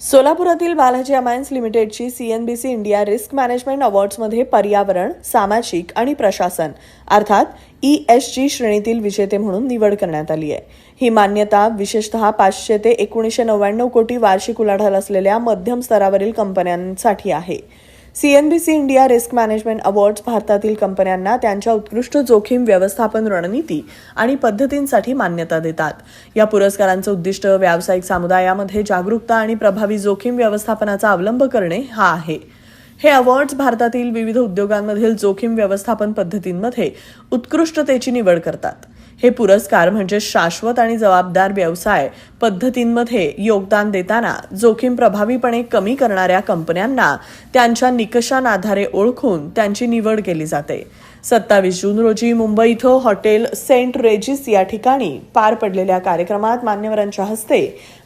सोलापुरातील बालाजी अमायन्स लिमिटेडची CNBC India risk management अवॉर्ड्समध्ये पर्यावरण सामाजिक आणि प्रशासन अर्थात ई एस जी श्रेणीतील विजेते म्हणून निवड करण्यात आली आहे. ही मान्यता विशेषतः पाचशे ते एकोणीसशे नव्याण्णव कोटी वार्षिक उलाढाल असलेल्या मध्यम स्तरावरील कंपन्यांसाठी आहे. CNBC India risk management awards भारतातील कंपन्यांना त्यांच्या उत्कृष्ट जोखीम व्यवस्थापन रणनीती आणि पद्धतींसाठी मान्यता देतात. या पुरस्कारांचं उद्दिष्ट व्यावसायिक समुदायामध्ये जागरूकता आणि प्रभावी जोखीम व्यवस्थापनाचा अवलंब करणे हा आहे. हे अवॉर्ड्स भारतातील विविध उद्योगांमधील जोखीम व्यवस्थापन पद्धतींमध्ये उत्कृष्टतेची निवड करतात. हे पुरस्कार म्हणजे शाश्वत आणि जबाबदार व्यवसाय पद्धतींमध्ये योगदान देताना जोखीम प्रभावीपणे कमी करणाऱ्या कंपन्यांना त्यांच्या निकषांआधारे ओळखून त्यांची निवड केली जाते. सत्तावीस जून रोजी मुंबई इथं हॉटेल सेंट रेजिस या ठिकाणी पार पडलेल्या कार्यक्रमात मान्यवरांच्या हस्ते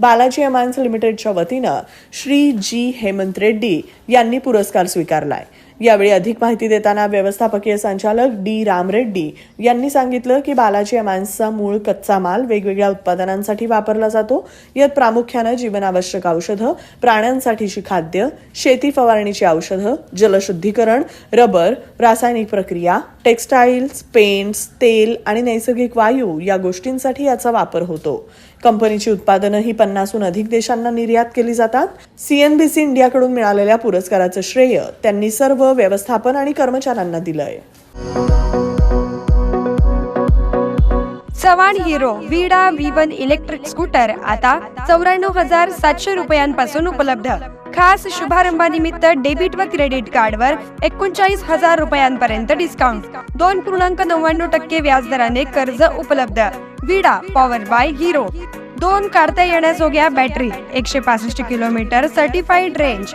बालाजी अमायन्स लिमिटेडच्या वतीनं श्री जी हेमंत रेड्डी यांनी पुरस्कार स्वीकारलाय. यावेळी अधिक माहिती देताना व्यवस्थापकीय संचालक डी राम रेड्डी यांनी सांगितलं की बालाजी अमायन्सचा मूळ कच्चा माल वेगवेगळ्या उत्पादनांसाठी वापरला जातो. यात प्रामुख्यानं जीवनावश्यक औषधं प्राण्यांसाठीची खाद्य शेती फवारणीची औषधं जलशुद्धीकरण रबर रासायनिक प्रक्रिया टेक्स्टाईल्स पेंट्स तेल आणि नैसर्गिक वायू या गोष्टींसाठी याचा वापर होतो. कंपनीची उत्पादनं ही पन्नासहून अधिक देशांना निर्यात केली जातात. सीएनबीसी इंडियाकडून मिळालेल्या पुरस्काराचं श्रेय त्यांनी सर्व व्यवस्थापन आणि कर्मचाऱ्यांना दिलंय. Chavan Hero Vida V one electric scooter आता चौऱ्याण्णव हजार सातशे रुपयांपासून उपलब्ध. खास शुभारंभानिमित्त डेबिट व क्रेडिट कार्डवर एकोणचाळीस हजार रुपयांपर्यंत डिस्काउंट दोन पूर्णांक नव्याण्णव टक्के व्याजदराने कर्ज उपलब्ध. विडा पॉवर बाय हिरो दोन काढता येण्याजोग्या बॅटरी एकशे पासष्ट kilometre certified range